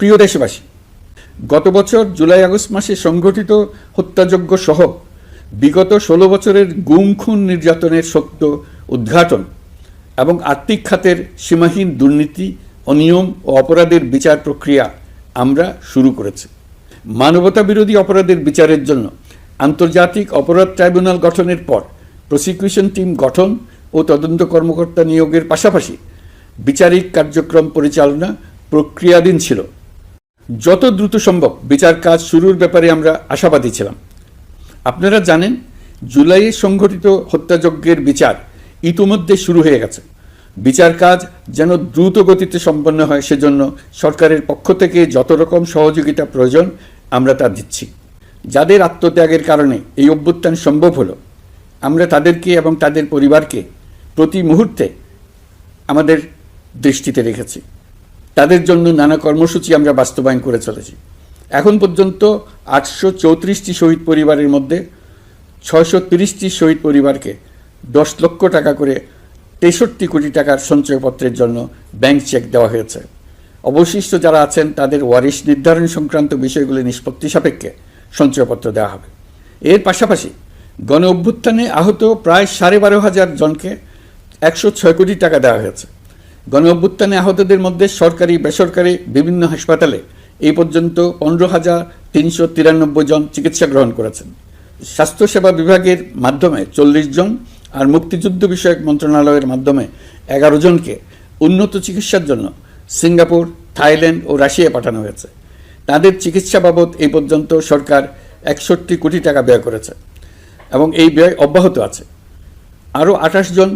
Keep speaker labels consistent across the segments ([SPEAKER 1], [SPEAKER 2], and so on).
[SPEAKER 1] প্রিয় দেশবাসী, গত বছর জুলাই আগস্ট মাসে সংঘটিত হত্যাযজ্ঞ সহ বিগত ষোলো বছরের গুম খুন নির্যাতনের সত্য উদ্ঘাটন এবং আর্থিক খাতের সীমাহীন দুর্নীতি, অনিয়ম ও অপরাধের বিচার প্রক্রিয়া আমরা শুরু করেছি। মানবতা বিরোধী অপরাধের বিচারের জন্য আন্তর্জাতিক অপরাধ ট্রাইব্যুনাল গঠনের পর প্রসিকিউশন টিম গঠন ও তদন্ত কর্মকর্তা নিয়োগের পাশাপাশি বিচারিক কার্যক্রম পরিচালনা প্রক্রিয়াধীন ছিল। যত দ্রুত সম্ভব বিচার কাজ শুরুর ব্যাপারে আমরা আশাবাদী ছিলাম। আপনারা জানেন, জুলাইয়ে সংঘটিত হত্যাযজ্ঞের বিচার ইতিমধ্যে শুরু হয়ে গেছে। বিচার কাজ যেন দ্রুত গতিতে সম্পন্ন হয় সেজন্য সরকারের পক্ষ থেকে যত রকম সহযোগিতা প্রয়োজন, আমরা তা দিচ্ছি। যাদের আত্মত্যাগের কারণে এই অভ্যুত্থান সম্ভব হলো, আমরা তাদেরকে এবং তাদের পরিবারকে প্রতি মুহূর্তে আমাদের দৃষ্টিতে রেখেছি। তাদের জন্য নানা কর্মসূচি আমরা বাস্তবায়ন করে চলেছি। এখন পর্যন্ত আটশো চৌত্রিশটি শহীদ পরিবারের মধ্যে ছয়শো তিরিশটি শহীদ পরিবারকে দশ লক্ষ টাকা করে তেষট্টি কোটি টাকার সঞ্চয়পত্রের জন্য ব্যাংক চেক দেওয়া হয়েছে। অবশিষ্ট যারা আছেন, তাদের ওয়ারিশ নির্ধারণ সংক্রান্ত বিষয়গুলি নিষ্পত্তি সাপেক্ষে সঞ্চয়পত্র দেওয়া হবে। এর পাশাপাশি গণ অভ্যুত্থানে আহত প্রায় সাড়ে বারো হাজার জনকে একশো ছয় কোটি টাকা দেওয়া হয়েছে। গণ অভ্যুত্থানে আহতদের মধ্যে সরকারি, বেসরকারি বিভিন্ন হাসপাতালে এই পর্যন্ত পনেরো হাজার তিনশো তিরানব্বই জন চিকিৎসা গ্রহণ করেছেন। স্বাস্থ্যসেবা বিভাগের মাধ্যমে চল্লিশ জন আর মুক্তিযুদ্ধ বিষয়ক মন্ত্রণালয়ের মাধ্যমে এগারো জনকে উন্নত চিকিৎসার জন্য সিঙ্গাপুর, থাইল্যান্ড ও রাশিয়া পাঠানো হয়েছে। তাদের চিকিৎসা বাবদ এই পর্যন্ত সরকার একষট্টি কোটি টাকা ব্যয় করেছে এবং এই ব্যয় অব্যাহত আছে। আরও আঠাশ জন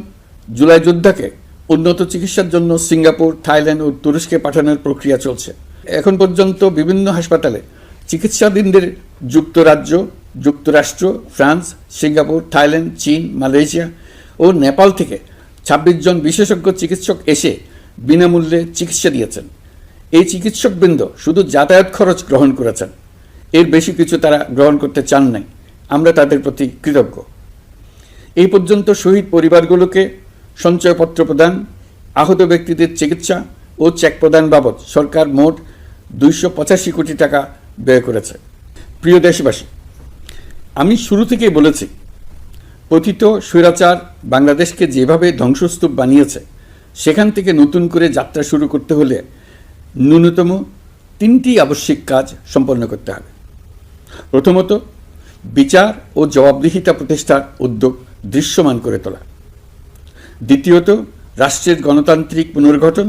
[SPEAKER 1] জুলাই যোদ্ধাকে উন্নত চিকিৎসার জন্য সিঙ্গাপুর, থাইল্যান্ড ও তুরস্কে পাঠানোর প্রক্রিয়া চলছে। এখন পর্যন্ত বিভিন্ন হাসপাতালে চিকিৎসাধীনদের যুক্তরাজ্য, যুক্তরাষ্ট্র, ফ্রান্স, সিঙ্গাপুর, থাইল্যান্ড, চীন, মালয়েশিয়া ও নেপাল থেকে ছাব্বিশ জন বিশেষজ্ঞ চিকিৎসক এসে বিনামূল্যে চিকিৎসা দিয়েছেন। এই চিকিৎসকবৃন্দ শুধু যাতায়াত খরচ গ্রহণ করেছেন, এর বেশি কিছু তারা গ্রহণ করতে চান নাই। আমরা তাদের প্রতি কৃতজ্ঞ। এই পর্যন্ত শহীদ পরিবারগুলোকে সঞ্চয়পত্র প্রদান, আহত ব্যক্তিদের চিকিৎসা ও চেক প্রদান বাবদ সরকার মোট দুইশো পঁচাশি কোটি টাকা ব্যয় করেছে। প্রিয় দেশবাসী, আমি শুরু থেকেই বলেছি, পতিত স্বৈরাচার বাংলাদেশকে যেভাবে ধ্বংসস্তূপ বানিয়েছে, সেখান থেকে নতুন করে যাত্রা শুরু করতে হলে ন্যূনতম তিনটি আবশ্যিক কাজ সম্পন্ন করতে হবে। প্রথমত, বিচার ও জবাবদিহিতা প্রতিষ্ঠার উদ্যোগ দৃশ্যমান করে তোলা। দ্বিতীয়ত, রাষ্ট্রের গণতান্ত্রিক পুনর্গঠন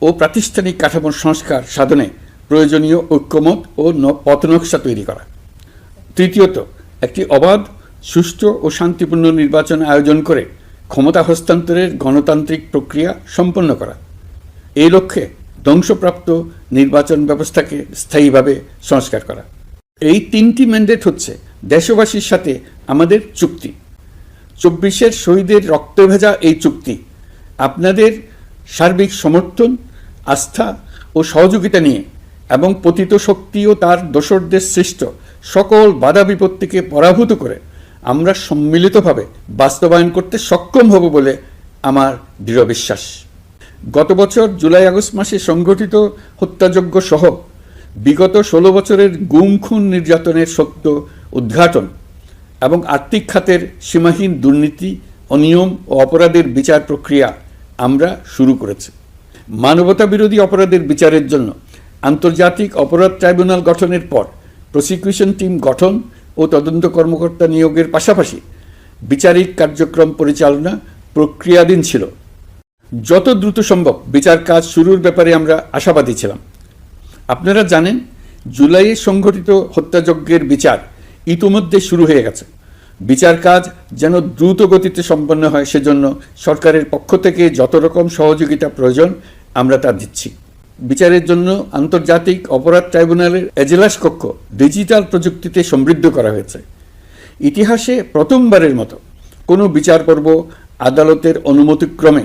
[SPEAKER 1] ও প্রাতিষ্ঠানিক কাঠামোর সংস্কার সাধনে প্রয়োজনীয় ঐক্যমত ও পথনকশা তৈরি করা। তৃতীয়ত, একটি অবাধ, সুষ্ঠু ও শান্তিপূর্ণ নির্বাচন আয়োজন করে ক্ষমতা হস্তান্তরের গণতান্ত্রিক প্রক্রিয়া সম্পন্ন করা। এই লক্ষ্যে ধ্বংসপ্রাপ্ত নির্বাচন ব্যবস্থাকে স্থায়ীভাবে সংস্কার করা। এই তিনটি ম্যান্ডেট হচ্ছে দেশবাসীর সাথে আমাদের চুক্তি। চব্বিশের শহীদের রক্ত ভেজা এই চুক্তি, আপনাদের সার্বিক সমর্থন, আস্থা ও সহযোগিতা নিয়ে এবং পতিত শক্তি ও তার দোসরদের সৃষ্ট সকল বাধা বিপত্তিকে পরাভূত করে আমরা সম্মিলিতভাবে বাস্তবায়ন করতে সক্ষম হব বলে আমার দৃঢ় বিশ্বাস। গত বছর জুলাই আগস্ট মাসে সংঘটিত হত্যাযজ্ঞ সহ বিগত ষোলো বছরের গুম খুন নির্যাতনের সত্য উদ্ঘাটন এবং আর্থিক খাতের সীমাহীন দুর্নীতি, অনিয়ম ও অপরাধের বিচার প্রক্রিয়া আমরা শুরু করেছি। মানবতা বিরোধী অপরাধের বিচারের জন্য আন্তর্জাতিক অপরাধ ট্রাইব্যুনাল গঠনের পর প্রসিকিউশন টিম গঠন ও তদন্ত কর্মকর্তা নিয়োগের পাশাপাশি বিচারিক কার্যক্রম পরিচালনা প্রক্রিয়াধীন ছিল। যত দ্রুত সম্ভব বিচার কাজ শুরুর ব্যাপারে আমরা আশাবাদী ছিলাম। আপনারা জানেন, জুলাইয়ে সংঘটিত হত্যাযজ্ঞের বিচার ইতিমধ্যে শুরু হয়ে গেছে। বিচার কাজ যেন দ্রুত গতিতে সম্পন্ন হয় সেজন্য সরকারের পক্ষ থেকে যত রকম সহযোগিতা প্রয়োজন, আমরা তা দিচ্ছি। বিচারের জন্য আন্তর্জাতিক অপরাধ ট্রাইব্যুনালের এজলাস কক্ষ ডিজিটাল প্রযুক্তিতে সমৃদ্ধ করা হয়েছে। ইতিহাসে প্রথমবারের মতো কোনো বিচার পর্ব আদালতের অনুমতিক্রমে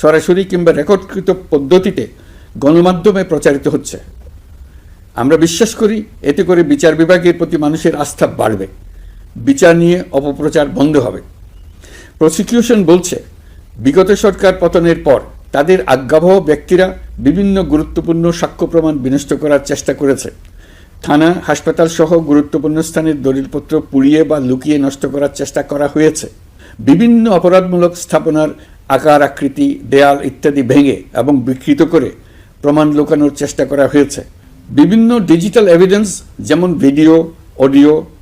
[SPEAKER 1] সরাসরি কিংবা রেকর্ডকৃত পদ্ধতিতে গণমাধ্যমে প্রচারিত হচ্ছে। আমরা বিশ্বাস করি এতে করে বিচার বিভাগের প্রতি মানুষের আস্থা বাড়বে। বিচার নিয়ে অপপ্রচার বন্ধ হবে। প্রসিকিউশন বলছে, বিগত সরকার পতনের পর তাদের আজ্ঞাবহ ব্যক্তিরা বিভিন্ন গুরুত্বপূর্ণ সাক্ষ্য প্রমাণ বিনষ্ট করার চেষ্টা করেছে। থানা, হাসপাতাল সহ গুরুত্বপূর্ণ স্থানের দলিলপত্র পুড়িয়ে বা লুকিয়ে নষ্ট করার চেষ্টা করা হয়েছে। বিভিন্ন অপরাধমূলক স্থাপনার আকার, আকৃতি, দেয়াল ইত্যাদি ভেঙে এবং বিকৃত করে প্রমাণ লুকানোর চেষ্টা করা হয়েছে। বিভিন্ন ডিজিটাল এভিডেন্স যেমন ভিডিও, অডিও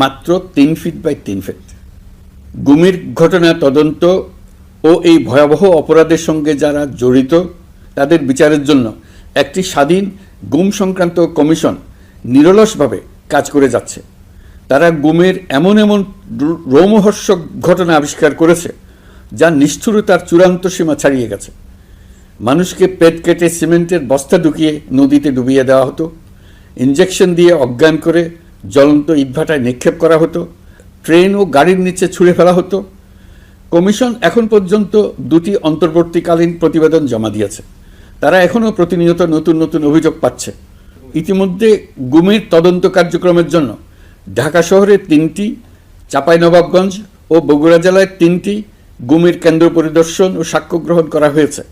[SPEAKER 1] মাত্র তিন ফিট বাই তিন ফিট গুমের ঘটনা তদন্ত ও এই ভয়াবহ অপরাধের সঙ্গে যারা জড়িত, তাদের বিচারের জন্য একটি স্বাধীন গুম সংক্রান্ত কমিশন নিরলসভাবে কাজ করে যাচ্ছে। তারা গুমের এমন এমন রোমহর্ষক ঘটনা আবিষ্কার করেছে, যা নিষ্ঠুরতার চূড়ান্ত সীমা ছাড়িয়ে গেছে। মানুষকে পেট কেটে সিমেন্টের বস্তা ঢুকিয়ে নদীতে ডুবিয়ে দেওয়া হতো ইঞ্জেকশন দিয়ে অজ্ঞান করে জ্বলন্ত ইটভাটায় নিক্ষেপ করা হতো, ট্রেন ও গাড়ির নিচে ছুঁড়ে ফেলা হতো। কমিশন এখন পর্যন্ত দুটি অন্তর্বর্তীকালীন প্রতিবেদন জমা দিয়েছে। তারা এখনও প্রতিনিয়ত নতুন নতুন অভিযোগ পাচ্ছে। ইতিমধ্যে গুমের তদন্ত কার্যক্রমের জন্য ঢাকা শহরে তিনটি, চাঁপাইনবাবগঞ্জ ও বগুড়া জেলায় তিনটি গুমের কেন্দ্র পরিদর্শন ও সাক্ষ্য গ্রহণ করা হয়েছে।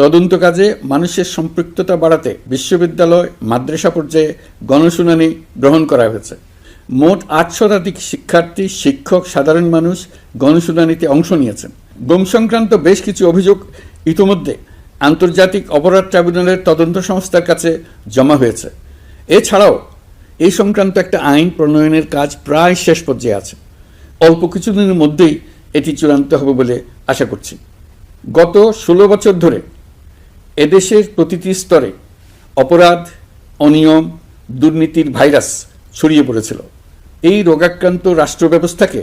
[SPEAKER 1] তদন্ত কাজে মানুষের সম্পৃক্ততা বাড়াতে বিশ্ববিদ্যালয়, মাদ্রাসা পর্যায়ে গণশুনানি গ্রহণ করা হয়েছে। মোট আট শতাধিক শিক্ষার্থী, শিক্ষক, সাধারণ মানুষ গণশুনানিতে অংশ নিয়েছেন। গুম সংক্রান্ত বেশ কিছু অভিযোগ ইতোমধ্যে আন্তর্জাতিক অপরাধ ট্রাইব্যুনালের তদন্ত সংস্থার কাছে জমা হয়েছে। এছাড়াও এই সংক্রান্ত একটা আইন প্রণয়নের কাজ প্রায় শেষ পর্যায়ে আছে। অল্প কিছুদিনের মধ্যেই এটি চূড়ান্ত হবে বলে আশা করছি। গত ষোলো বছর ধরে এদেশের প্রতিটি স্তরে অপরাধ, অনিয়ম, দুর্নীতির ভাইরাস ছড়িয়ে পড়েছিল। এই রোগাক্রান্ত রাষ্ট্র ব্যবস্থাকে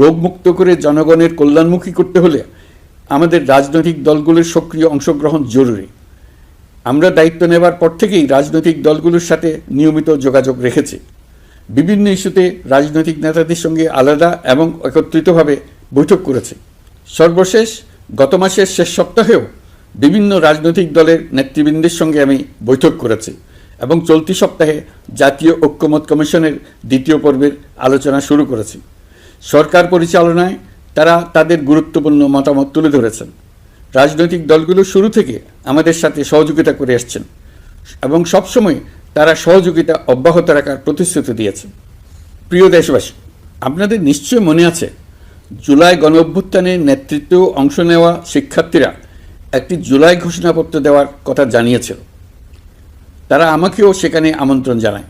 [SPEAKER 1] রোগমুক্ত করে জনগণের কল্যাণমুখী করতে হলে আমাদের রাজনৈতিক দলগুলোর সক্রিয় অংশগ্রহণ জরুরি। আমরা দায়িত্ব নেবার পর থেকেই রাজনৈতিক দলগুলোর সাথে নিয়মিত যোগাযোগ রেখেছি। বিভিন্ন ইস্যুতে রাজনৈতিক নেতাদের সঙ্গে আলাদা এবং একত্রিতভাবে বৈঠক করেছি। সর্বশেষ গত মাসের শেষ সপ্তাহেও বিভিন্ন রাজনৈতিক দলের নেতৃবৃন্দের সঙ্গে আমি বৈঠক করেছি এবং চলতি সপ্তাহে জাতীয় ঐক্যমত কমিশনের দ্বিতীয় পর্বের আলোচনা শুরু করেছি। সরকার পরিচালনায় তারা তাদের গুরুত্বপূর্ণ মতামত তুলে ধরেছেন। রাজনৈতিক দলগুলো শুরু থেকে আমাদের সাথে সহযোগিতা করে আসছেন এবং সবসময় তারা সহযোগিতা অব্যাহত রাখার প্রতিশ্রুতি দিয়েছেন। প্রিয় দেশবাসী, আপনাদের নিশ্চয় মনে আছে, জুলাই গণ অভ্যুত্থানে নেতৃত্ব ও অংশ নেওয়া শিক্ষার্থীরা একটি জুলাই ঘোষণাপত্র দেওয়ার কথা জানিয়েছিল। তারা আমাকেও সেখানে আমন্ত্রণ জানায়।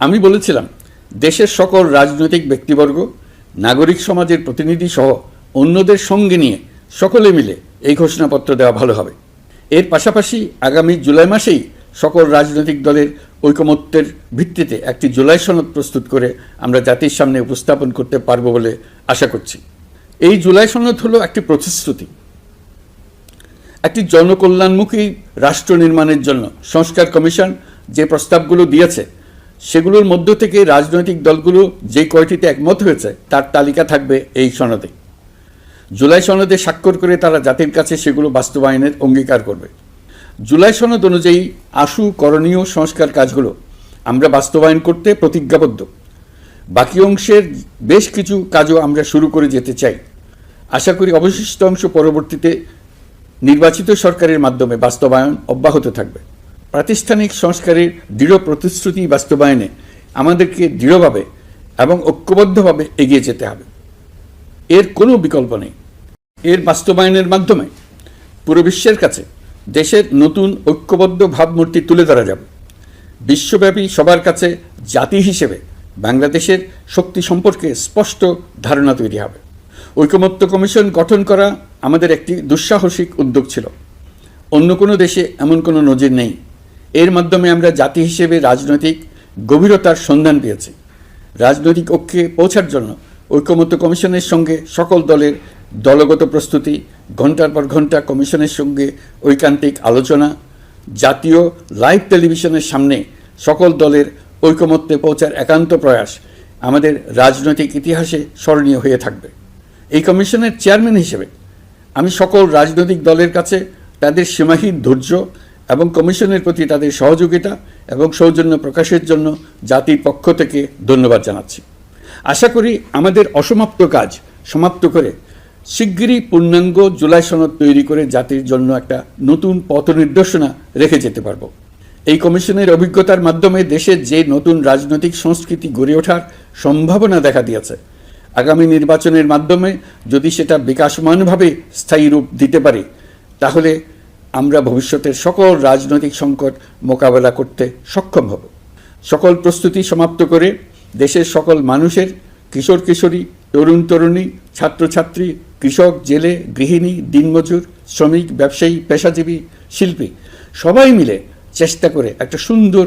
[SPEAKER 1] আমি বলেছিলাম, দেশের সকল রাজনৈতিক ব্যক্তিবর্গ, নাগরিক সমাজের প্রতিনিধি সহ অন্যদের সঙ্গে নিয়ে সকলে মিলে এই ঘোষণাপত্র দেওয়া ভালো হবে। এর পাশাপাশি আগামী জুলাই মাসেই সকল রাজনৈতিক দলের ঐকমত্যের ভিত্তিতে একটি জুলাই সনদ প্রস্তুত করে আমরা জাতির সামনে উপস্থাপন করতে পারব বলে আশা করছি। এই জুলাই সনদ হলো একটি প্রতিশ্রুতি। একটি জনকল্যাণমুখী রাষ্ট্র নির্মাণের জন্য সংস্কার কমিশন যে প্রস্তাবগুলো দিয়েছে, সেগুলোর মধ্য থেকে রাজনৈতিক দলগুলো যে কয়টিতে একমত হয়েছে, তার তালিকা থাকবে এই সনদে। জুলাই সনদে স্বাক্ষর করে তারা জাতির কাছে সেগুলো বাস্তবায়নের অঙ্গীকার করবে। জুলাই সনদ অনুযায়ী আশু করণীয় সংস্কার কাজগুলো আমরা বাস্তবায়ন করতে প্রতিজ্ঞাবদ্ধ। বাকি অংশের বেশ কিছু কাজও আমরা শুরু করে যেতে চাই। আশা করি অবশিষ্ট অংশ পরবর্তীতে নির্বাচিত সরকারের মাধ্যমে বাস্তবায়ন অব্যাহত থাকবে। প্রাতিষ্ঠানিক সংস্কারের দৃঢ় প্রতিশ্রুতি বাস্তবায়নে আমাদেরকে দৃঢ়ভাবে এবং ঐক্যবদ্ধভাবে এগিয়ে যেতে হবে। এর কোনো বিকল্প নেই। এর বাস্তবায়নের মাধ্যমে পুরো বিশ্বের কাছে দেশের নতুন ঐক্যবদ্ধ ভাবমূর্তি তুলে ধরা যাবে। বিশ্বব্যাপী সবার কাছে জাতি হিসেবে বাংলাদেশের শক্তি সম্পর্কে স্পষ্ট ধারণা তৈরি হবে। ঐকমত্য কমিশন গঠন করা আমাদের একটি দুঃসাহসিক উদ্যোগ ছিল। অন্য কোনো দেশে এমন কোনো নজির নেই। এর মাধ্যমে আমরা জাতি হিসেবে রাজনৈতিক গভীরতার সন্ধান পেয়েছি। রাজনৈতিক ঐক্যে পৌঁছার জন্য ঐকমত্য কমিশনের সঙ্গে সকল দলের দলগত প্রস্তুতি ঘণ্টার পর ঘণ্টা কমিশনের সঙ্গে ঐকান্তিক আলোচনা, জাতীয় লাইভ টেলিভিশনের সামনে সকল দলের ঐকমত্যে পৌঁছার একান্ত প্রয়াস আমাদের রাজনৈতিক ইতিহাসে স্মরণীয় হয়ে থাকবে। এই কমিশনের চেয়ারম্যান হিসেবে আমি সকল রাজনৈতিক দলের কাছে তাদের সীমাহীন ধৈর্য এবং কমিশনের প্রতি তাদের সহযোগিতা এবং সৌজন্য প্রকাশের জন্য জাতির পক্ষ থেকে ধন্যবাদ জানাচ্ছি। আশা করি আমাদের অসমাপ্ত কাজ সমাপ্ত করে শিগগিরই পূর্ণাঙ্গ জুলাই সনদ তৈরি করে জাতির জন্য একটা নতুন পথ নির্দেশনা রেখে যেতে পারব। এই কমিশনের অভিজ্ঞতার মাধ্যমে দেশে যে নতুন রাজনৈতিক সংস্কৃতি গড়ে ওঠার সম্ভাবনা দেখা দিয়েছে আগামী নির্বাচনের মাধ্যমে যদি সেটা বিকাশমানভাবে স্থায়ী রূপ দিতে পারে, তাহলে আমরা ভবিষ্যতের সকল রাজনৈতিক সংকট মোকাবেলা করতে সক্ষম হব। সকল প্রস্তুতি সমাপ্ত করে দেশের সকল মানুষের কিশোর কিশোরী, তরুণ তরুণী, ছাত্রছাত্রী, কৃষক, জেলে, গৃহিণী, দিনমজুর, শ্রমিক, ব্যবসায়ী, পেশাজীবী, শিল্পী, সবাই মিলে চেষ্টা করে একটা সুন্দর,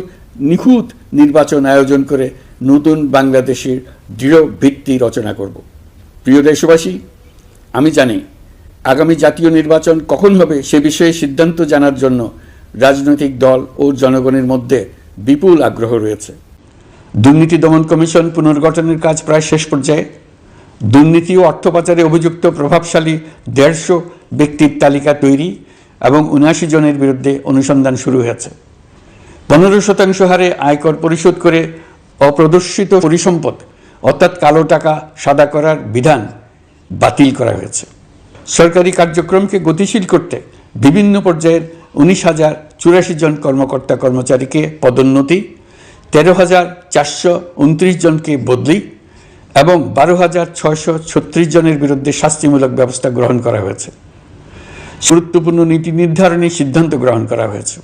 [SPEAKER 1] নিখুঁত নির্বাচন আয়োজন করে নতুন বাংলাদেশের দৃঢ় ভিত্তি রচনা করব। প্রিয় দেশবাসী, আমি জানি আগামী জাতীয় নির্বাচন কখন হবে সে বিষয়ে সিদ্ধান্ত জানার জন্য রাজনৈতিক দল ও জনগণের মধ্যে বিপুল আগ্রহ রয়েছে। দুর্নীতি দমন কমিশন পুনর্গঠনের কাজ প্রায় শেষ পর্যায়ে। দুর্নীতি ও অর্থ পাচারে অভিযুক্ত প্রভাবশালী দেড়শো ব্যক্তির তালিকা তৈরি এবং উনআশি জনের বিরুদ্ধে অনুসন্ধান শুরু হয়েছে। পনেরো শতাংশ হারে আয়কর পরিশোধ করে অপ্রদর্শিত পরিসম্পদ, অর্থাৎ কালো টাকা সাদা করার বিধান বাতিল করা হয়েছে। সরকারি কার্যক্রমকে গতিশীল করতে বিভিন্ন পর্যায়ের উনিশ হাজার চুরাশি জন কর্মকর্তা কর্মচারীকে পদোন্নতি, তেরো হাজার চারশো উনত্রিশ জনকে বদলি এবং বারো হাজার ছয়শো ছত্রিশ জনের বিরুদ্ধে শাস্তিমূলক ব্যবস্থা গ্রহণ করা হয়েছে। গুরুত্বপূর্ণ নীতি নির্ধারণী সিদ্ধান্ত গ্রহণ করা হয়েছে।